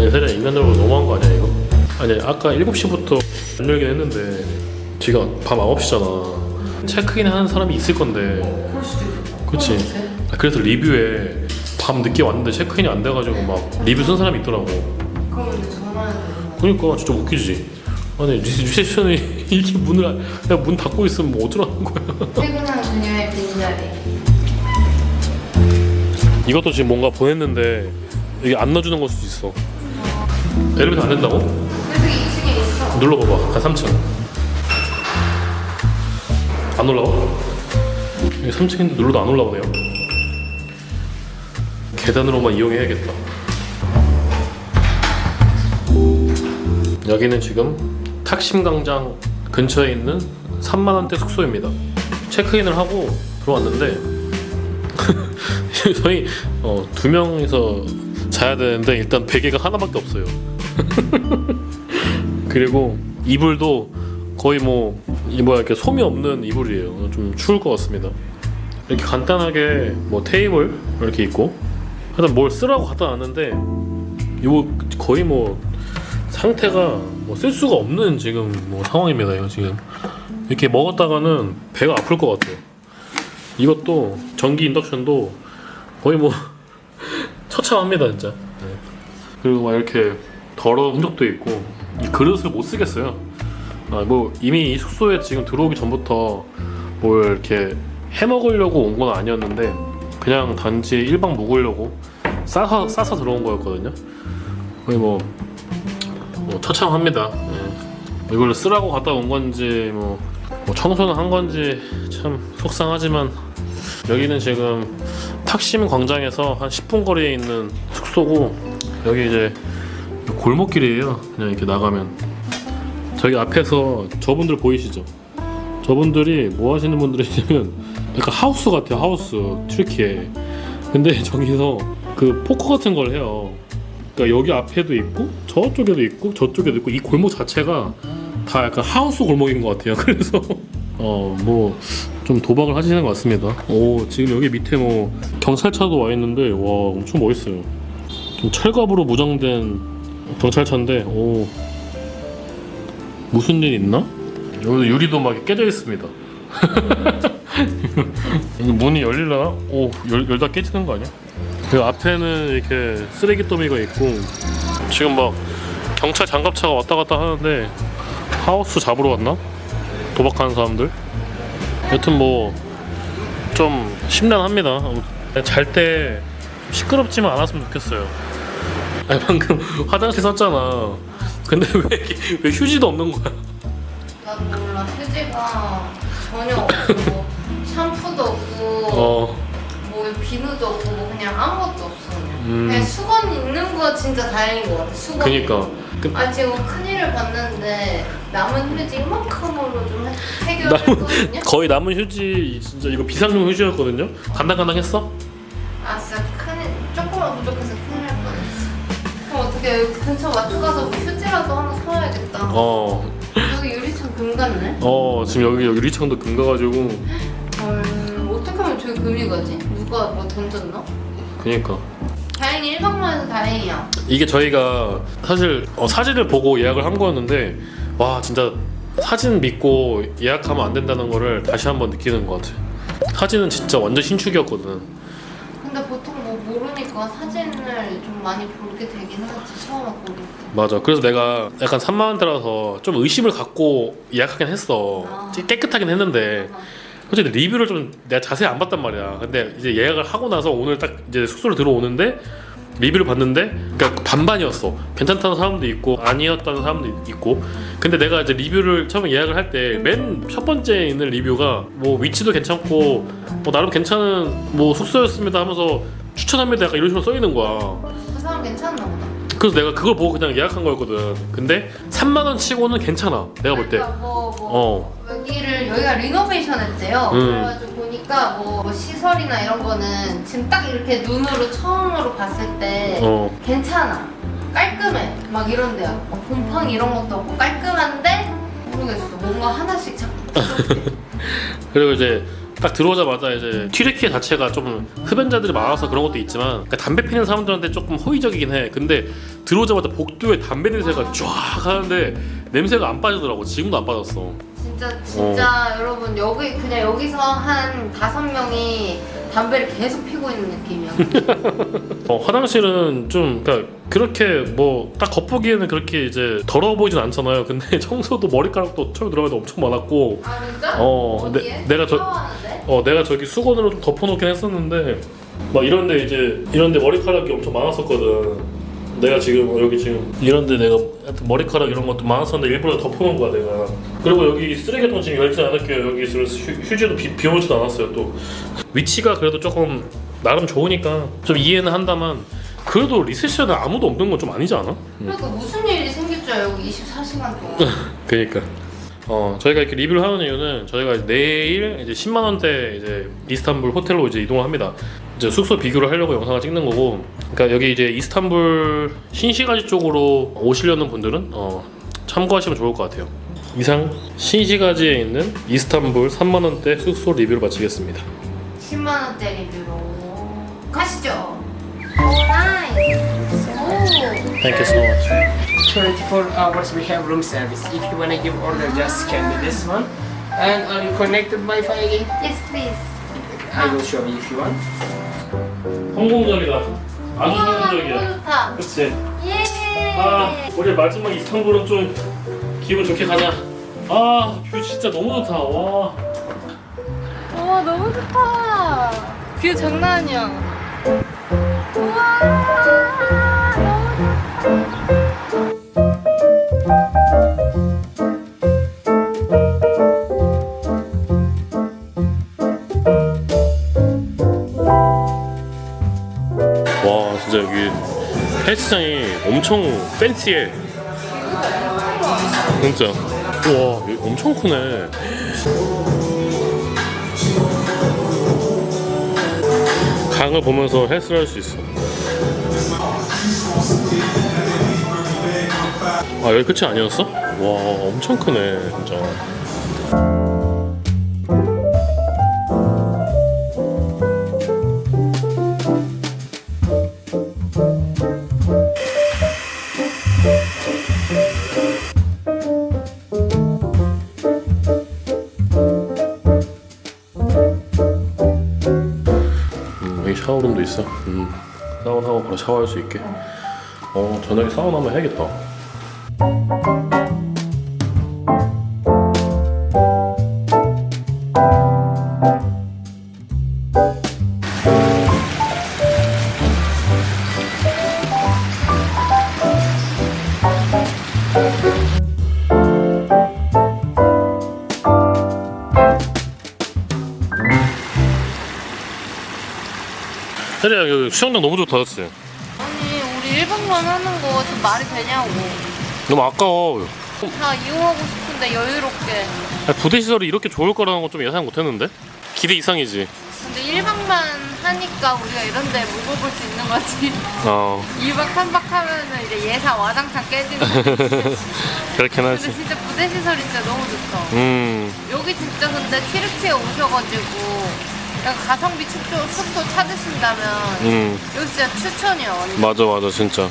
아니 세리야 인간적으로 너무한 거 아니야 이거? 아니 아까 7시부터 안 열긴 했는데 지금 밤 9시잖아 체크인 하는 사람이 있을 건데 있겠다. 그치. 아, 그래서 리뷰에 밤 늦게 왔는데 체크인이 안 돼가지고 막 리뷰 쓴 사람이 있더라고 전화해야? 그러니까 진짜 웃기지 아니 리, 리셉션이 이렇게 문을 안- 그냥 문 닫고 있으면 뭐 어쩌라는 거야 퇴근한 그녀의 빈자리. 이것도 지금 뭔가 보냈는데 여기 안 넣어주는 걸 수도 있어 엘리베이터 안 된다고? 그래도 2층에 있어. 눌러봐봐 한 3층 안 올라와? 여기 3층인데 눌러도 안 올라오네요 계단으로만 이용해야겠다 여기는 지금 탁심광장 근처에 있는 3만원대 숙소입니다 체크인을 하고 들어왔는데 저희 어, 두 명이서 자야 되는데 일단 베개가 하나밖에 없어요 그리고 이불도 거의 뭐, 이 뭐야, 이렇게 솜이 없는 이불이에요. 좀 추울 것 같습니다. 이렇게 간단하게 뭐 테이블 이렇게 있고, 하여튼 뭘 쓰라고 갖다 놨는데, 이거 거의 뭐 상태가 뭐 쓸 수가 없는 지금 뭐 상황입니다. 이거 지금 이렇게 먹었다가는 배가 아플 것 같아요. 이것도 전기 인덕션도 거의 뭐 처참합니다 진짜. 네. 그리고 막 이렇게 더러운 흔적도 있고 이 그릇을 못 쓰겠어요. 아, 뭐 이미 이 숙소에 지금 들어오기 전부터 뭘 이렇게 해 먹으려고 온 건 아니었는데 그냥 단지 1박 묵으려고 싸서 싸서 들어온 거였거든요. 거의 뭐, 뭐 처참합니다. 예. 이걸 쓰라고 갔다 온 건지 뭐, 뭐 청소는 한 건지 참 속상하지만 여기는 지금 탁심 광장에서 한 10분 거리에 있는 숙소고 여기 이제 골목길이에요. 그냥 이렇게 나가면 저기 앞에서 저분들 보이시죠? 저분들이 뭐 하시는 분들이냐면 약간 하우스 같아요. 하우스 튀르키예. 근데 저기서 그 포커 같은 걸 해요. 그러니까 여기 앞에도 있고 저쪽에도 있고 저쪽에도 있고 이 골목 자체가 다 약간 하우스 골목인 것 같아요. 그래서 어 뭐 좀 도박을 하시는 것 같습니다. 오 지금 여기 밑에 뭐 경찰차도 와 있는데 와 엄청 멋있어요. 좀 철갑으로 무장된 경찰차인데 오 무슨 일 있나? 여기 유리도 막 깨져 있습니다. 문이 열릴라나? 오 열, 열다 깨지는 거 아니야? 그 앞에는 이렇게 쓰레기 더미가 있고 지금 막 경찰 장갑차가 왔다 갔다 하는데 하우스 잡으러 왔나? 도박하는 사람들? 여튼 뭐 좀 심란합니다. 잘 때 시끄럽지만 않았으면 좋겠어요. 아니 방금 화장실 썼잖아. 근데 왜, 이렇게- 왜 휴지도 없는 거야? 나도 몰라. 휴지가 전혀 없고 뭐 샴푸도 없고 어, 뭐 비누도 없고 뭐 그냥 아무것도 없어 그냥. 음. 그냥 수건 있는 거 진짜 다행인 것 같아. 수건. 그니까. 그, 아 지금 큰일을 봤는데 남은 휴지 이만큼으로 좀 해- 해결했거든요. 거의 남은 휴지 진짜 이거 비상용 휴지였거든요. 간당간당했어? 아 진짜 큰일 조금만 부족해서 큰일 여기 근처 마트 가서 뭐 휴지라도 하나 사와야겠다. 어, 여기 유리창 금 같네. 어 지금 여기 여기 유리창도 금 가가지고 헐 어떻게 하면 저기 금이 가지? 누가 뭐 던졌나? 그니까 다행히 1박만 해서 다행이야. 이게 저희가 사실 어, 사진을 보고 예약을 한 거였는데 와 진짜 사진 믿고 예약하면 안 된다는 거를 다시 한번 느끼는 것 같아. 사진은 진짜 완전 신축이었거든. 근데 보통 뭐 모르니까 사진을 좀 많이 보게 되긴 하지 처음 보고. 맞아. 그래서 내가 약간 3만 원대라서 좀 의심을 갖고 예약하긴 했어. 아. 깨끗하긴 했는데 솔직히 리뷰를 좀 내가 자세히 안 봤단 말이야. 근데 이제 예약을 하고 나서 오늘 딱 이제 숙소를 들어오는데 리뷰를 봤는데 그러니까 반반이었어. 괜찮다는 사람도 있고 아니었다는 사람도 있고. 근데 내가 이제 리뷰를 처음에 예약을 할 때 맨 첫 번째 있는 리뷰가 뭐 위치도 괜찮고 뭐 나름 괜찮은 뭐 숙소였습니다 하면서 추천합니다 약간 이런 식으로 써 있는 거야. 그 사람 괜찮나 보다. 그래서 내가 그걸 보고 그냥 예약한 거였거든. 근데 3만 원 치고는 괜찮아. 내가 볼 때. 그러니까 뭐, 뭐 어. 여기를 여기가 리노베이션 했대요. 음. 그래가지고 보니까 뭐 시설이나 이런 거는 지금 딱 이렇게 눈으로 처음으로 봤을 때 어. 괜찮아. 깔끔해. 막 이런데요. 뭐 곰팡 이런 것도 없고 깔끔한데 모르겠어. 뭔가 하나씩 자꾸 부족해. 그리고 이제 딱 들어오자마자 이제 튀르키예 자체가 좀 흡연자들이 많아서 그런 것도 있지만 그러니까 담배 피는 사람들한테 조금 호의적이긴 해. 근데 들어오자마자 복도에 담배 냄새가 쫙 하는데 냄새가 안 빠지더라고. 지금도 안 빠졌어. 진짜 진짜 어. 여러분 여기 그냥 여기서 한 다섯 명이 담배를 계속 피고 있는 느낌이야. 어, 화장실은 좀 그러니까 그렇게 뭐 딱 겉보기에는 그렇게 이제 더러워 보이진 않잖아요. 근데 청소도 머리카락도 들어갈 때 엄청 많았고 아 진짜? 어, 어디에? 내- 내가 저- 샤워하는데? 어 내가 저기 수건으로 좀 덮어놓긴 했었는데 막 이런데 이제 이런데 머리카락이 엄청 많았었거든. 내가 지금 여기 지금 이런데 내가 하여튼 머리카락 이런 것도 많았었는데 일부러 덮어놓은 거야 내가. 그리고 여기 쓰레기통 지금 열지 않을게요. 여기 휴, 휴지도 비, 비워지도 않았어요 또. 위치가 그래도 조금 나름 좋으니까 좀 이해는 한다만 그래도 리셉션에 아무도 없는 건 좀 아니지 않아? 그러니까 무슨 일이 생겼죠 여기 24시간 동안. 그러니까 어 저희가 이렇게 리뷰를 하는 이유는 저희가 이제 내일 이제 10만 원대 이제 이스탄불 호텔로 이제 이동을 합니다. 이제 숙소 비교를 하려고 영상을 찍는 거고, 그러니까 여기 이제 이스탄불 신시가지 쪽으로 오시려는 분들은 어 참고하시면 좋을 것 같아요. 이상 신시가지에 있는 이스탄불 3만 원대 숙소 리뷰를 마치겠습니다. 10만 원대 리뷰로 가시죠. 오 나이스. 오. Thank you so much. 24 hours we have room service. If you wanna give order, just scan me this one. And are you connected Wi-Fi again? Yes please. I will show you if you want. 성공적이다. 아주 성공적이야. 좋다. 그렇지. 예. 아, 우리 마지막 이스탄불은 좀 기분 좋게 가자. 아, 뷰 진짜 너무 좋다. 와. 우와 너무 좋다. 뷰 장난 아니야. 엄청 팬시해. 진짜. 와, 여기 엄청 크네. 강을 보면서 헬스를 할 수 있어. 아, 여기 끝이 아니었어? 와, 엄청 크네, 진짜. 음, 샤워룸도 있어. 음, 사우나하고 바로 샤워할 수 있게. 어, 저녁에 사우나 한번 해야겠다. 혜리야, 여기 수영장 너무 좋다, 그치? 아니 우리 1박만 하는 거 좀 말이 되냐고. 너무 아까워. 다 이용하고 싶은데 여유롭게. 야, 부대 시설이 이렇게 좋을 거라는 건 좀 예상 못했는데? 기대 이상이지. 근데 1박만 하니까 우리가 이런 데 묵어볼 수 있는 거지. 어, 2박 3박 하면은 이제 예상 와장창 깨지는 거지. 그렇긴 근데 하지. 진짜 부대 시설이 진짜 너무 좋다. 음, 여기 진짜 근데 티르키에 오셔가지고 약간 가성비 숙소, 숙소 찾으신다면 음, 여기 진짜 추천이야 완전. 맞아, 맞아, 진짜.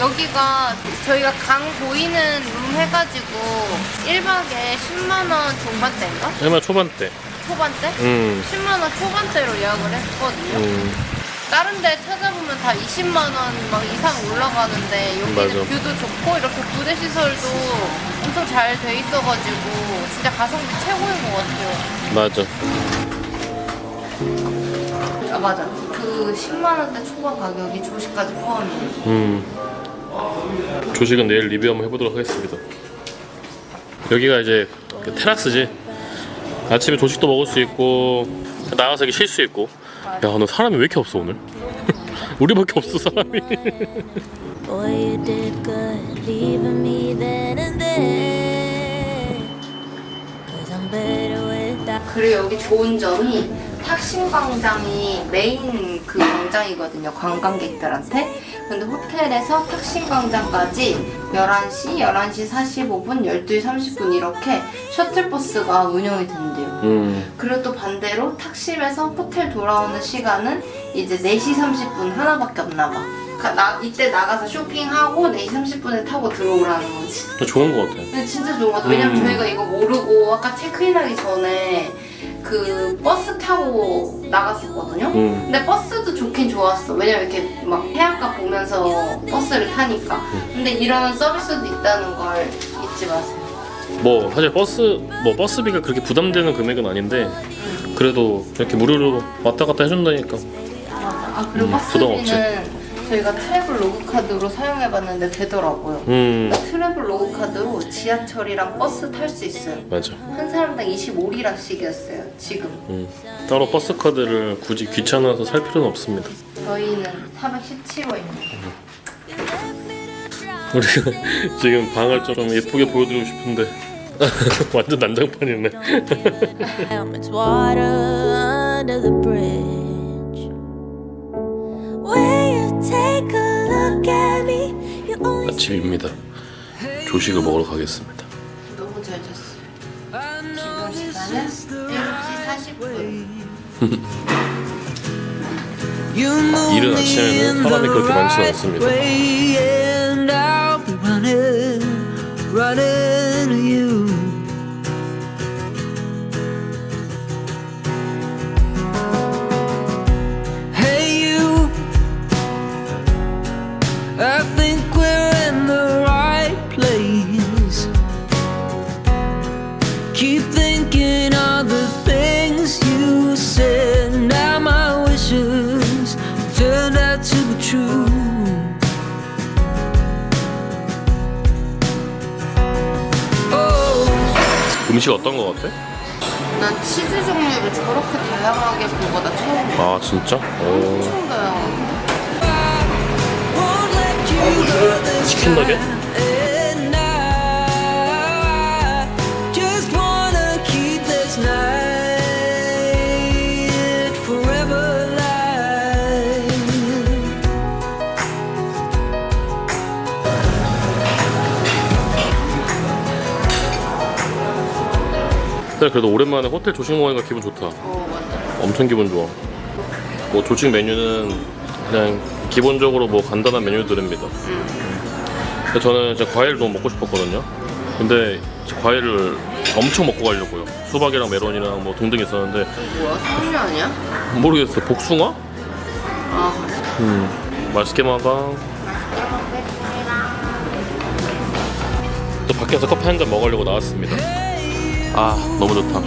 여기가 저희가 강 보이는 룸 해가지고 1박에 10만원 중반대인가? 얼마 초반대. 초반대? 음, 10만원 초반대로 예약을 했거든요 음, 다른 데 찾아보면 다 20만 원 막 이상 올라가는데 여기는 맞아. 뷰도 좋고 이렇게 부대 시설도 엄청 잘 돼 있어가지고 진짜 가성비 최고인 것 같아요 맞아. 아 맞아 그 10만 원대 초반 가격이 조식까지 포함이에요 음. 조식은 내일 리뷰 한번 해보도록 하겠습니다. 여기가 이제 그 테라스지. 아침에 조식도 먹을 수 있고 나가서 이렇게 쉴 수 있고. 야, 오늘 사람이 왜 이렇게 없어 오늘? 우리밖에 없어 사람이. Boy, you did good leaving me then and there. Cause I'm better without 그리고 여기 좋은 점이 탁신 광장이 메인 그 광장이거든요. 관광객들한테. 근데 호텔에서 탁신 광장까지 11시, 11시 45분, 12시 30분 이렇게 셔틀버스가 운영이 된대요. 음. 그리고 또 반대로 탁심에서 호텔 돌아오는 시간은 이제 4시 30분 하나밖에 없나 봐. 가- 나, 이때 나가서 쇼핑하고 4시 30분에 타고 들어오라는 거지. 좋은 것 같아. 근데 진짜 좋은 것 같아. 왜냐면 음. 저희가 이거 모르고 아까 체크인하기 전에 그 버스 타고 나갔었거든요. 음. 근데 버스도 좋긴 좋았어. 왜냐면 이렇게 막 해안가 보면서 버스를 타니까. 근데 이런 서비스도 있다는 걸 잊지 마세요. 뭐 사실 버스 뭐 버스비가 그렇게 부담되는 금액은 아닌데 그래도 이렇게 무료로 왔다 갔다 해준다니까. 맞아. 아 그리고 음, 부담 없지. 버스비는 저희가 트래블 로그 카드로 사용해봤는데 되더라고요. 음. 트래블 로그 카드로 지하철이랑 버스 탈 수 있어요. 맞아. 한 사람당 25리라씩이었어요. 지금 음. 따로 버스 카드를 굳이 귀찮아서 살 필요는 없습니다. 저희는 417호입니다. 우리가 지금 방을 좀 예쁘게 보여드리고 싶은데 완전 난장판이네. How much water under the bridge? When you take a look at me, you only 아침입니다. 조식을 먹으러 가겠습니다. 너무 잘 잤어요. 지금 시간은 7시 40분. 이른 아침에는 사람이 그렇게 많지는 않습니다. 음식 어떤 거 같아? 난 치즈 종류를 저렇게 다양하게 본 거다 처음이야. 아 진짜? 오. 엄청 다양해. Go this 치킨 너겟? 근데 그래도 오랜만에 호텔 조식 먹으니까 기분 좋다. 어, 맞아. 엄청 기분 좋아. 뭐 조식 메뉴는 그냥 기본적으로 뭐 간단한 메뉴들입니다. 근데 저는 진짜 과일 너무 먹고 싶었거든요. 근데 과일을 엄청 먹고 가려고요. 수박이랑 메론이랑 뭐 등등 있었는데 뭐야? 석류 아니야? 모르겠어. 복숭아? 아, 음, 맛있게 먹어. 또 밖에서 커피 한 잔 먹으려고 나왔습니다. 아, 너무 좋다.